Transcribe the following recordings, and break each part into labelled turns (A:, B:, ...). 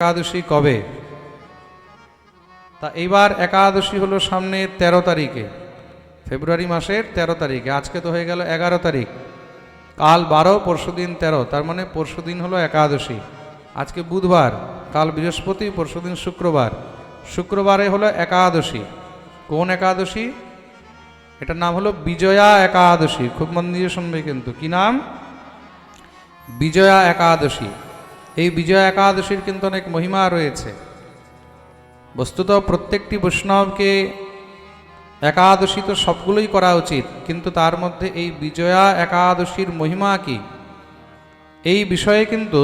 A: একাদশী কবে? তা এইবার একাদশী হলো সামনে ১৩ তারিখে, ফেব্রুয়ারি মাসের ১৩ তারিখে। আজকে তো হয়ে গেল এগারো তারিখ। কাল বারো পরশুদিন তেরো। তার মানে পরশুদিন হলো একাদশী। আজকে বুধবার, কাল বৃহস্পতি পরশুদিন শুক্রবার। শুক্রবারে হলো একাদশী। কোন একাদশী? এটার নাম হলো বিজয়া একাদশী। খুব মন দিয়ে শুনবে কিন্তু। কি নাম? বিজয়া একাদশী। এই বিজয়া একাদশীর কিন্তু অনেক মহিমা রয়েছে। বস্তুত প্রত্যেকটি বৈষ্ণবকে একাদশী তো সবগুলোই করা উচিত, কিন্তু তার মধ্যে এই বিজয়া একাদশীর মহিমা কি? এই বিষয়ে কিন্তু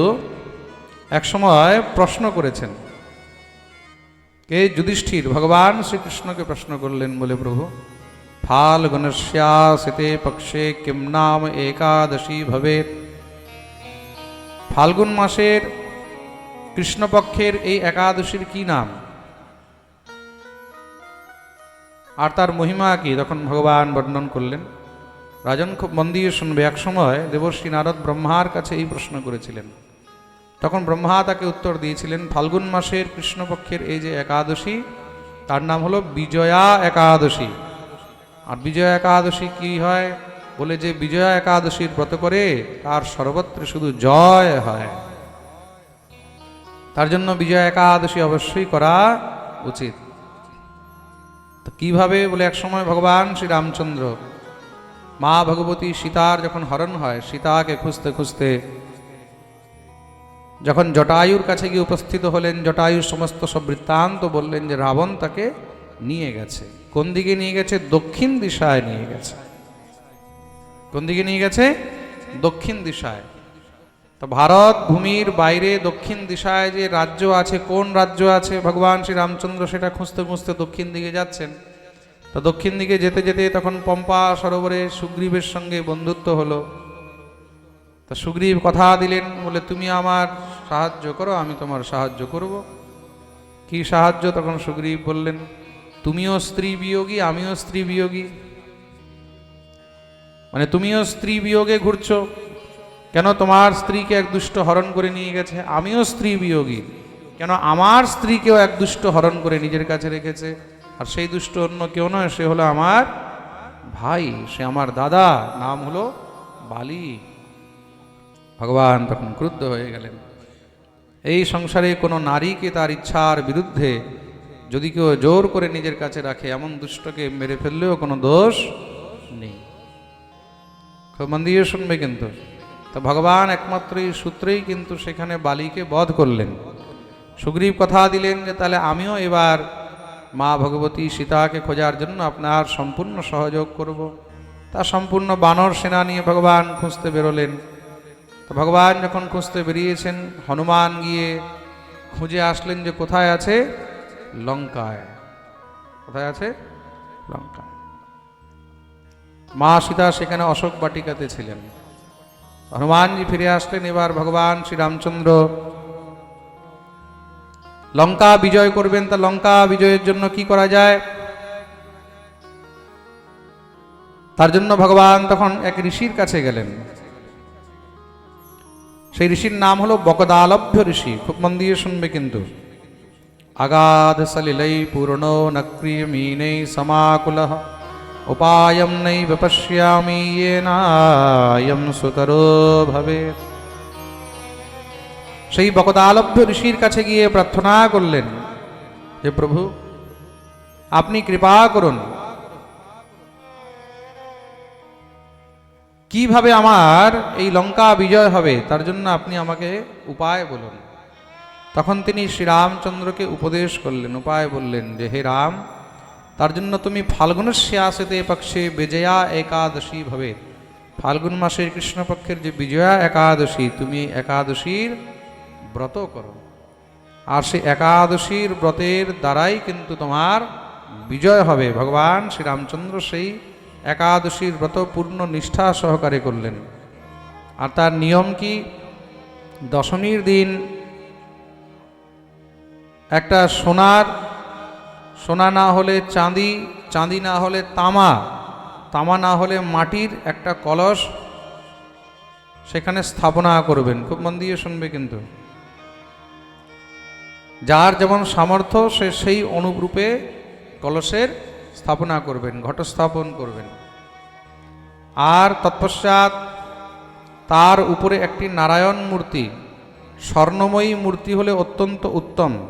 A: একসময় প্রশ্ন করেছেন। কে যুধিষ্ঠির? ভগবান শ্রীকৃষ্ণকে প্রশ্ন করলেন, বলে প্রভু ফাল ফাল্গুনস্যা শীতে পক্ষে কিম নাম একাদশী ভবেত ফাল্গুন মাসের কৃষ্ণপক্ষের এই একাদশীর কি নাম? আর তার মহিমা কি? তখন ভগবান বর্ণন করলেন, রাজন খুব মন শুনবে। এক সময় দেবর্ষী নারদ ব্রহ্মার কাছে এই প্রশ্ন করেছিলেন। তখন ব্রহ্মা তাকে উত্তর দিয়েছিলেন, ফাল্গুন মাসের কৃষ্ণপক্ষের এই যে একাদশী, তার নাম হলো বিজয়া একাদশী। আর বিজয়া একাদশী কি হয়? বলে যে বিজয়া একাদশীর ব্রত করে তার সর্বত্র শুধু জয় হয়। তার জন্য বিজয়া একাদশী অবশ্যই করা উচিত। তো কীভাবে বলে এক সময় ভগবান শ্রী রামচন্দ্র মা ভগবতী সীতার যখন হরণ হয়, সীতাকে খুঁজতে খুঁজতে যখন জটায়ুর কাছে গিয়ে উপস্থিত হলেন, জটায়ুর সমস্ত সব বৃত্তান্ত বললেন যে রাবণ তাকে নিয়ে গেছে। কোন দিকে নিয়ে গেছে? দক্ষিণ দিশায় নিয়ে গেছে। কোন দিকে নিয়ে গেছে? দক্ষিণ দিশায়। তো ভারত ভূমির বাইরে দক্ষিণ দিশায় যে রাজ্য আছে, কোন রাজ্য আছে? ভগবান শ্রী রামচন্দ্র সেটা খুঁজতে খুঁজতে দক্ষিণ দিকে যাচ্ছেন। তো দক্ষিণ দিকে যেতে যেতে তখন পম্পা সরোবরে সুগ্রীবের সঙ্গে বন্ধুত্ব হলো। তা সুগ্রীব কথা দিলেন, বলে, তুমি আমার সাহায্য করো, আমি তোমার সাহায্য করব। কি সাহায্য? তখন সুগ্রীব বললেন, তুমিও স্ত্রী বিয়োগী, আমিও স্ত্রী বিয়োগী। মানে তুমিও স্ত্রী বিয়োগে ঘুরছো? কেন তোমার স্ত্রীকে এক দুষ্ট হরণ করে নিয়ে গেছে? আমিও স্ত্রী বিয়োগী। কেন আমার স্ত্রীকেও এক দুষ্ট হরণ করে নিজের কাছে রেখেছে? আর সেই দুষ্ট অন্য কেউ নয়, সে হলো আমার ভাই, সে আমার দাদা, নাম হলো বালি। ভগবান তখন ক্রুদ্ধ হয়ে গেলেন। এই সংসারে কোনো নারীকে তার ইচ্ছার বিরুদ্ধে যদি কেউ জোর করে নিজের কাছে রাখে, এমন দুষ্টকে মেরে ফেললেও কোনো দোষ নেই। খুব মন দিয়ে শুনবে কিন্তু। তো ভগবান একমাত্র এই সূত্রেই কিন্তু সেখানে বালিকে বধ করলেন। সুগ্রীব কথা দিলেন যে, তাহলে আমিও এবার মা ভগবতী সীতাকে খোঁজার জন্য আপনার সম্পূর্ণ সহযোগ করব। তা সম্পূর্ণ বানর সেনা নিয়ে ভগবান খুঁজতে বেরোলেন। তো ভগবান যখন খুঁজতে বেরিয়েছেন, হনুমান গিয়ে খুঁজে আসলেন যে, কোথায় আছে লঙ্কায়? কোথায় আছে? লঙ্কা মা সীতা সেখানে অশোক বাটিকাতে ছিলেন। হনুমানজি ফিরে আসলেন, এবার ভগবান শ্রীরামচন্দ্র, লঙ্কা বিজয় করবেন, তা লঙ্কা বিজয়ের জন্য কি করা যায়? তার জন্য ভগবান তখন এক ঋষির কাছে গেলেন। সেই ঋষির নাম হলো বকদালভ্য ঋষি, খুব মন দিয়ে শুনবে কিন্তু। আগাধ সলিলাই পূর্ণ নক্রিয়মীनै সমাকুল। উপায়ম নৈব পশ্যামি येनायं সুতরো ভবে সেই বকদালভ্য ঋষির কাছে গিয়ে প্রার্থনা করলেন যে প্রভু আপনি কৃপা করুন কিভাবে আমার এই লঙ্কা বিজয় হবে তার জন্য আপনি আমাকে উপায় বলুন তখন তিনি শ্রীরামচন্দ্রকে উপদেশ করলেন উপায় বললেন যে হে রাম তার জন্য তুমি ফাল্গুনস্যাসেতে পক্ষে বিজয়া একাদশী ভবে। ফাল্গুন মাসের কৃষ্ণপক্ষের যে বিজয়া একাদশী, তুমি একাদশীর ব্রত করো। আর সেই একাদশীর ব্রতের দ্বারাই কিন্তু তোমার বিজয় হবে। ভগবান শ্রীরামচন্দ্র সেই একাদশীর ব্রত পূর্ণ নিষ্ঠা সহকারে করলেন। আর তার নিয়ম কি? দশমীর দিন একটা সোনার সোনা না হলে চাঁদি চাঁদি না হলে তামা তামা না হলে মাটির একটা কলস সেখানে স্থাপনা করবেন। খুব মন দিয়ে শুনবে কিন্তু। যার যেমন সামর্থ্য, সে সেই অনুরূপে কলসের স্থাপনা করবেন, ঘটস্থাপন করবেন। আর তৎপশ্চাৎ তার উপরে একটি নারায়ণ মূর্তি, স্বর্ণময়ী মূর্তি হলে অত্যন্ত উত্তম।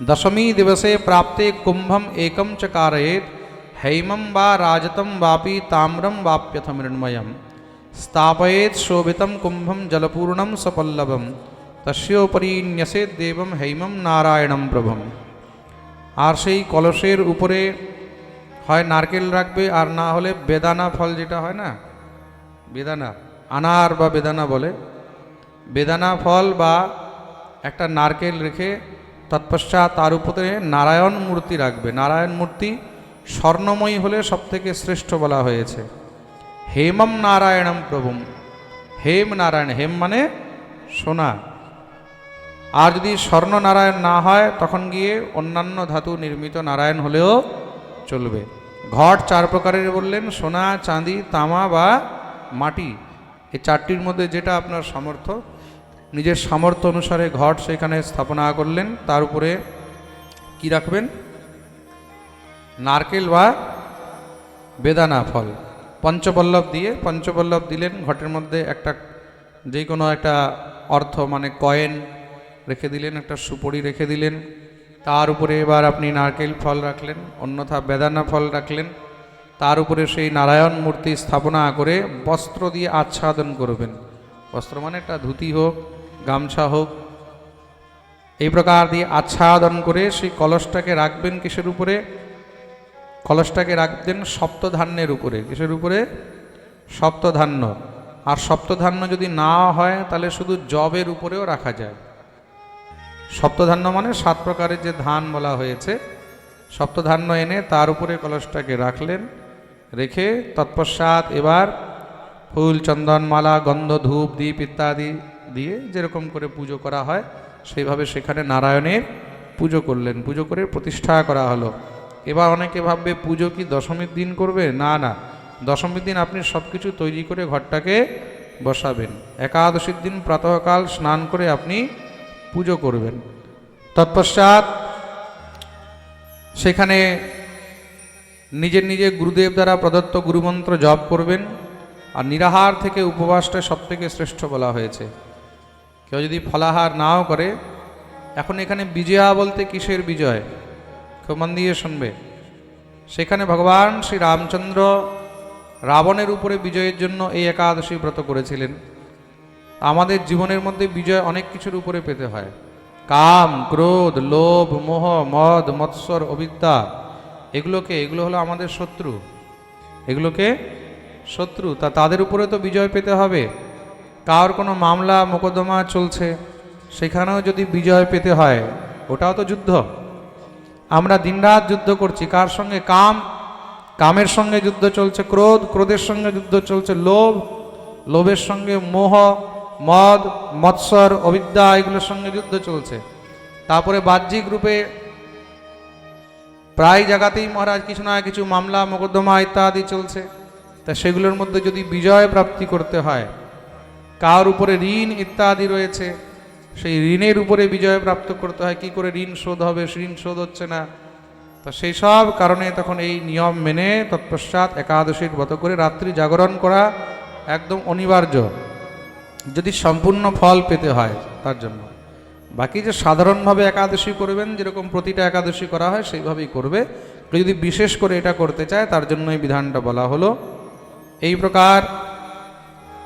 A: দশমী দিবসে প্রাপ্তে কুম্ভম একম চ कारयेत् हैमं वा राजतं वापि ताम्रं वाप्यथ मृण्मयं स्थापयेत् शोभितं कुम्भं जलपूर्णं सपल्लवं তস্যোপরি ন্যসেদ দেবম হৈমম নারায়ণম প্রভম আর সেই কলসের উপরে হয় নারকেল রাখবে আর না হলে বেদানা ফল যেটা হয় না বেদানা আনার বা বেদানা বলে বেদানা ফল বা একটা নারকেল রেখে তৎপশ্চাৎ তার উপরে নারায়ণ মূর্তি রাখবে। নারায়ণ মূর্তি স্বর্ণময়ী হলে সবথেকে শ্রেষ্ঠ বলা হয়েছে। হেমম নারায়ণম প্রভুম। হেম নারায়ণ, হেম মানে সোনা। আর যদি স্বর্ণ নারায়ণ না হয়, তখন গিয়ে অন্যান্য ধাতু নির্মিত নারায়ণ হলেও চলবে। ঘট চার প্রকারের বললেন, সোনা, চাঁদি, তামা বা মাটি। এই চারটির মধ্যে যেটা আপনার সামর্থ্য নিজের সামর্থ্য অনুসারে ঘট সেখানে স্থাপনা করলেন, তার উপরে কি রাখবেন? নারকেল বা বেদানা ফল। পঞ্চপল্লব দিয়ে পঞ্চপল্লব দিলেন, ঘটের মধ্যে একটা যে কোনো একটা অর্থ মানে কয়েন রেখে দিলেন, একটা সুপড়ি রেখে দিলেন। তার উপরে এবার আপনি নারকেল ফল রাখলেন, অন্যথা বেদানা ফল রাখলেন। তার উপরে সেই নারায়ণ মূর্তি স্থাপনা করে বস্ত্র দিয়ে আচ্ছাদন করবেন। বস্ত্র মানে একটা ধুতি হোক গামছা হোক। এই প্রকার দিয়ে আচ্ছাদন করে সেই কলসটাকে রাখবেন কিসের উপরে? কলসটাকে রাখবেন সপ্তধান্যের উপরে। কিসের উপরে? সপ্তধান্য। আর সপ্তধান্য যদি না হয়, তাহলে শুধু জবের উপরেও রাখা যায়। সপ্তধান্য মানে সাত প্রকারের যে ধান বলা হয়েছে। সপ্তধান্য এনে তার উপরে কলসটাকে রাখলেন, রেখে তৎপশ্চাৎ এবার ফুল চন্দন মালা গন্ধ, ধূপ দ্বীপ ইত্যাদি দিয়ে যেরকম করে পুজো করা হয়, সেইভাবে সেখানে নারায়ণের পুজো করলেন। পুজো করে প্রতিষ্ঠা করা হলো। এবার অনেকে ভাববে, পুজো কি দশমীর দিন করবে? না না। দশমীর দিন আপনি সব কিছু তৈরি করে ঘরটাকে বসাবেন। একাদশীর দিন প্রাতঃকাল স্নান করে আপনি পুজো করবেন। তৎপশ্চাৎ সেখানে নিজের নিজের গুরুদেব দ্বারা প্রদত্ত গুরুমন্ত্র জপ করবেন। আর নিরাহার থেকে উপবাসটা সব থেকে শ্রেষ্ঠ বলা হয়েছে। কেউ যদি ফলাহার নাও করে, এখন এখানে বিজয়া বলতে কিসের বিজয়? কেউ মন দিয়ে শুনবে। সেখানে ভগবান শ্রী রামচন্দ্র রাবণের উপরে বিজয়ের জন্য এই একাদশী ব্রত করেছিলেন। আমাদের জীবনের মধ্যে বিজয় অনেক কিছুর উপরে পেতে হয়। কাম, ক্রোধ, লোভ, মোহ, মদ, মৎসর, অবিদ্যা, এগুলোকে, এগুলো হলো আমাদের শত্রু। এগুলোকে শত্রু। তা তাদের উপরে তো বিজয় পেতে হবে। কার কোনো মামলা, মোকদ্দমা চলছে, সেখানেও যদি বিজয় পেতে হয়, ওটাও তো যুদ্ধ। আমরা দিনরাত যুদ্ধ করছি, কার সঙ্গে কাম? কামের সঙ্গে যুদ্ধ চলছে ক্রোধ, ক্রোধের সঙ্গে যুদ্ধ চলছে লোভ, লোভের সঙ্গে মোহ, মদ, মৎসর, অবিদ্যা, এগুলোর সঙ্গে যুদ্ধ চলছে। তারপরে বাহ্যিক রূপে প্রায় জায়গাতেই মহারাজ কিছু না কিছু মামলা, মোকদ্দমা ইত্যাদি চলছে। তা সেগুলোর মধ্যে যদি বিজয় প্রাপ্তি করতে হয় কার উপরে ঋণ ইত্যাদি রয়েছে, সেই ঋণের উপরে বিজয় প্রাপ্ত করতে হয়, কি করে ঋণ শোধ হবে, ঋণ শোধ হচ্ছে না। তো সেই সব কারণে তখন এই নিয়ম মেনে তৎপশ্চাৎ একাদশীর ব্রত করে রাত্রি জাগরণ করা একদম অনিবার্য, যদি সম্পূর্ণ ফল পেতে হয় তার জন্য। বাকি যে সাধারণভাবে একাদশী করবেন, যেরকম প্রতিটা একাদশী করা হয়, সেইভাবেই করবে। যদি বিশেষ করে এটা করতে চায়, তার জন্য এই বিধানটা বলা হলো। এই প্রকার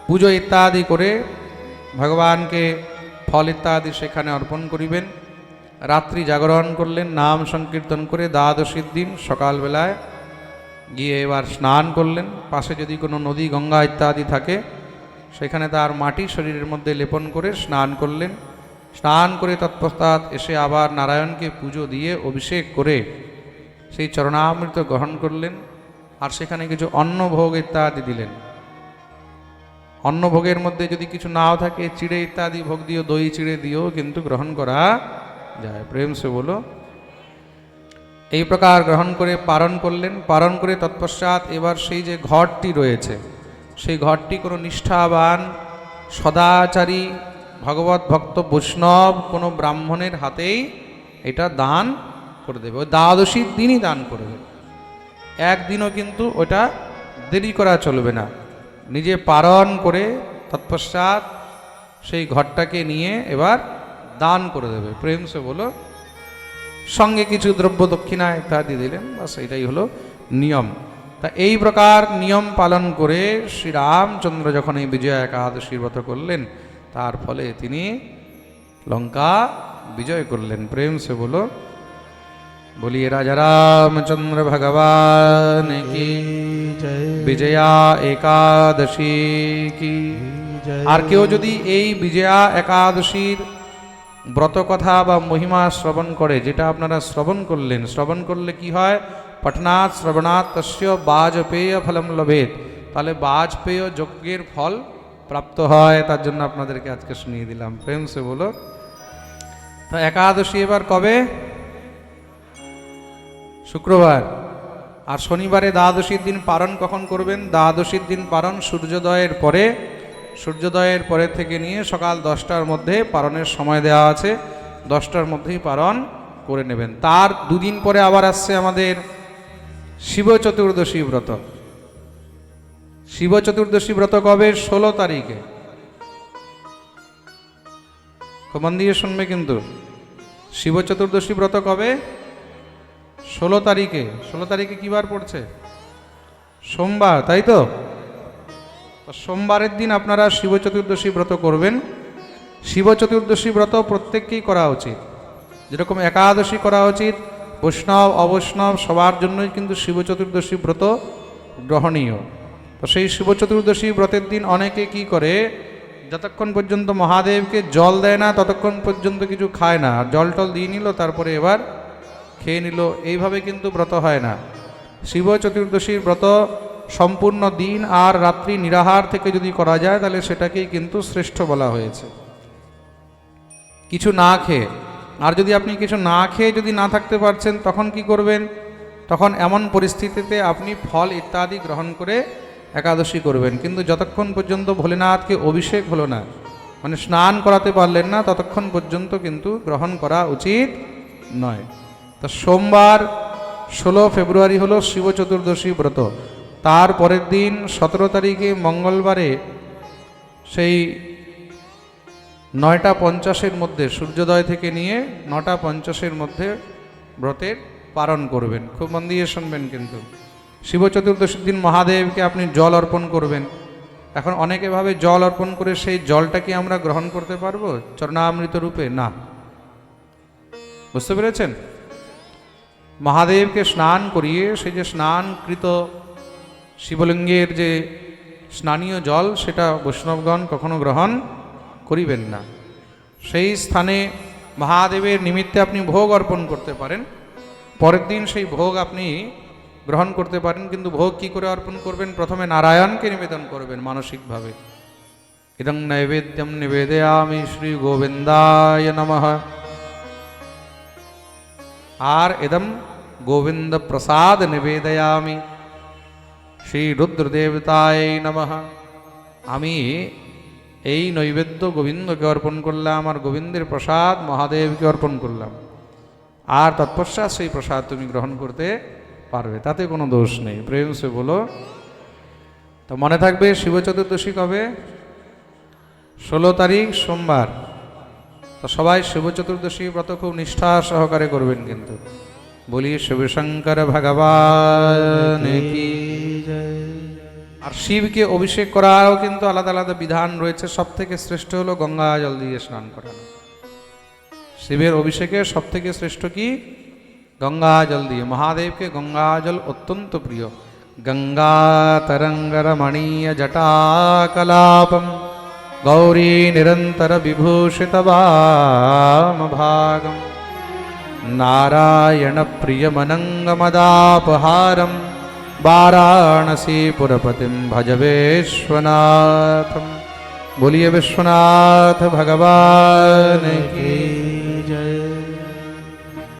A: পুজো ইত্যাদি করে ভগবানকে ফল ইত্যাদি সেখানে অর্পণ করিবেন। রাত্রি জাগরণ করলেন, নাম সংকীর্তন করে দ্বাদশীর দিন সকালবেলায় গিয়ে এবার স্নান করলেন। পাশে যদি কোনো নদী, গঙ্গা ইত্যাদি থাকে, সেখানে তার মাটি শরীরের মধ্যে লেপন করে স্নান করলেন। স্নান করে তৎপশ্চাৎ এসে আবার নারায়ণকে পুজো দিয়ে অভিষেক করে সেই চরণামৃত গ্রহণ করলেন। আর সেখানে কিছু অন্নভোগ ইত্যাদি দিলেন। অন্নভোগের মধ্যে যদি কিছু নাও থাকে, চিড়ে ইত্যাদি, ভোগ দিও, দই চিড়ে দিও, কিন্তু গ্রহণ করা যায়। প্রেম সে বলো। এই প্রকার গ্রহণ করে পালন করলেন। পালন করে তৎপশ্চাৎ এবার সেই যে ঘরটি রয়েছে, সেই ঘরটি কোনো নিষ্ঠাবান, সদাচারী, ভগবত ভক্ত বৈষ্ণব কোনো ব্রাহ্মণের হাতেই এটা দান করে দেবে। ওই দ্বাদশীর দিনই দান করবে একদিনও কিন্তু ওটা দেরি করা চলবে না। নিজে পারণ করে তৎপশ্চাৎ সেই ঘরটাকে নিয়ে এবার দান করে দেবে। প্রেম সে বলো সঙ্গে কিছু দ্রব্য দক্ষিণা ইত্যাদি দিলেন, বাস এটাই হলো নিয়ম। তা এই প্রকার নিয়ম পালন করে শ্রীরামচন্দ্র যখন এই বিজয়া একাদশীর ব্রত করলেন, তার ফলে তিনি লঙ্কা বিজয় করলেন। প্রেম সে বলো বলিয়ে রাজা রামচন্দ্র ভগবান কি?
B: জয়
A: বিজয়া একাদশী কি? আর কেউ যদি এই বিজয়া একাদশীর ব্রত কথা বা মহিমা শ্রবণ করে, যেটা আপনারা শ্রবণ করলেন, শ্রবণ করলে কি হয়? পঠনাথ শ্রবণাৎ, তস্য বাজপেয় ফলম লভেত। তাহলে বাজপেয় যজ্ঞের ফল প্রাপ্ত হয়, তার জন্য আপনাদেরকে আজকে শুনিয়ে দিলাম। প্রেম সে বলো। তো একাদশী এবার কবে? শুক্রবার। আর শনিবারে দ্বাদশীর দিন পালন কখন করবেন? দ্বাদশীর দিন পালন সূর্যোদয়ের পরে। সূর্যোদয়ের পরে থেকে নিয়ে সকাল দশটার মধ্যে পালনের সময় দেওয়া আছে। দশটার মধ্যেই পালন করে নেবেন। তার দুদিন পরে আবার আসছে আমাদের শিব চতুর্দশী ব্রত। শিব চতুর্দশী ব্রত কবে? ষোলো তারিখে। খুব মন দিয়ে শুনবে কিন্তু। শিব চতুর্দশী ব্রত কবে? ষোলো তারিখে ষোলো তারিখে কি বার পড়ছে? সোমবার, তাই তো? সোমবারের দিন আপনারা শিব চতুর্দশী ব্রত করবেন। শিব চতুর্দশী ব্রত প্রত্যেককেই করা উচিত। যেরকম একাদশী করা উচিত, বৈষ্ণব, অবৈষ্ণব, সবার জন্যই কিন্তু শিব চতুর্দশী ব্রত গ্রহণীয়। তো সেই শিব চতুর্দশী ব্রতের দিন অনেকে কি করে, যতক্ষণ পর্যন্ত মহাদেবকে জল দেয় না, ততক্ষণ পর্যন্ত কিছু খায় না। আর জল টল দিয়ে নিল, তারপরে এবার খেয়ে নিল। এইভাবে কিন্তু ব্রত হয় না। শিব চতুর্দশীর ব্রত সম্পূর্ণ দিন আর রাত্রি নিরাহার থেকে যদি করা যায়, তাহলে সেটাকেই কিন্তু শ্রেষ্ঠ বলা হয়েছে। কিছু না খেয়ে, আর যদি আপনি কিছু না খেয়ে যদি না থাকতে পারছেন, তখন কি করবেন? তখন এমন পরিস্থিতিতে আপনি ফল ইত্যাদি গ্রহণ করে একাদশী করবেন। কিন্তু যতক্ষণ পর্যন্ত ভোলেনাথকে অভিষেক হলো না মানে স্নান করাতে পারলেন না, ততক্ষণ পর্যন্ত কিন্তু গ্রহণ করা উচিত নয়। তো সোমবার ষোলো ফেব্রুয়ারি হলো শিব চতুর্দশী ব্রত। তার পরের দিন সতেরো তারিখে মঙ্গলবারে সেই নয়টা পঞ্চাশের মধ্যে সূর্যোদয় থেকে নিয়ে নটা পঞ্চাশের মধ্যে ব্রতের পালন করবেন। খুব মন দিয়ে শুনবেন কিন্তু। শিব চতুর্দশীর দিন মহাদেবকে আপনি জল অর্পণ করবেন। এখন অনেকে ভাবে জল অর্পণ করে সেই জলটা কি আমরা গ্রহণ করতে পারব? চরণামৃত রূপে? না। বুঝতে পেরেছেন? মহাদেবকে স্নান করিয়ে সেই যে স্নানকৃত শিবলিঙ্গের যে স্নানীয় জল, সেটা বৈষ্ণবগণ কখনো গ্রহণ করিবেন না। সেই স্থানে মহাদেবের নিমিত্তে আপনি ভোগ অর্পণ করতে পারেন। পরের দিন সেই ভোগ আপনি গ্রহণ করতে পারেন, কিন্তু ভোগ কি করে অর্পণ করবেন? প্রথমে নারায়ণকে নিবেদন করবেন মানসিকভাবে। ইদং নৈবেদ্যম নিবেদয়ামি শ্রী গোবিন্দায় নমঃ। আর এদম গোবিন্দ প্রসাদ নিবেদয়ামি শ্রী রুদ্রদেবতায় নমঃ আমি এই নৈবেদ্য গোবিন্দকে অর্পণ করলাম আর গোবিন্দের প্রসাদ মহাদেবকে অর্পণ করলাম আর তৎপশ্চাৎ সেই প্রসাদ তুমি গ্রহণ করতে পারবে তাতে কোনো দোষ নেই প্রেম সে বলো তো মনে থাকবে শিব চতুর্দশী কবে ষোলো তারিখ সোমবার তো সবাই শিব চতুর্দশী ব্রত খুব নিষ্ঠা সহকারে করবেন কিন্তু। বলি শিবশঙ্কর ভগবান আর শিবকে অভিষেক করারও কিন্তু আলাদা আলাদা বিধান রয়েছে। সব থেকে শ্রেষ্ঠ হলো গঙ্গা জল দিয়ে স্নান করানো। শিবের অভিষেকে সব থেকে শ্রেষ্ঠ কি? গঙ্গা জল দিয়ে। মহাদেবকে গঙ্গা জল অত্যন্ত প্রিয়। গঙ্গা তরঙ্গ রমণীয় জটাকলাপম। गौरीनिरन्तरविभूषितवामभागं नारायणप्रियमनङ्गमदापहारं भज विश्वनाथं बुलिय विश्वनाथ भगवान् की।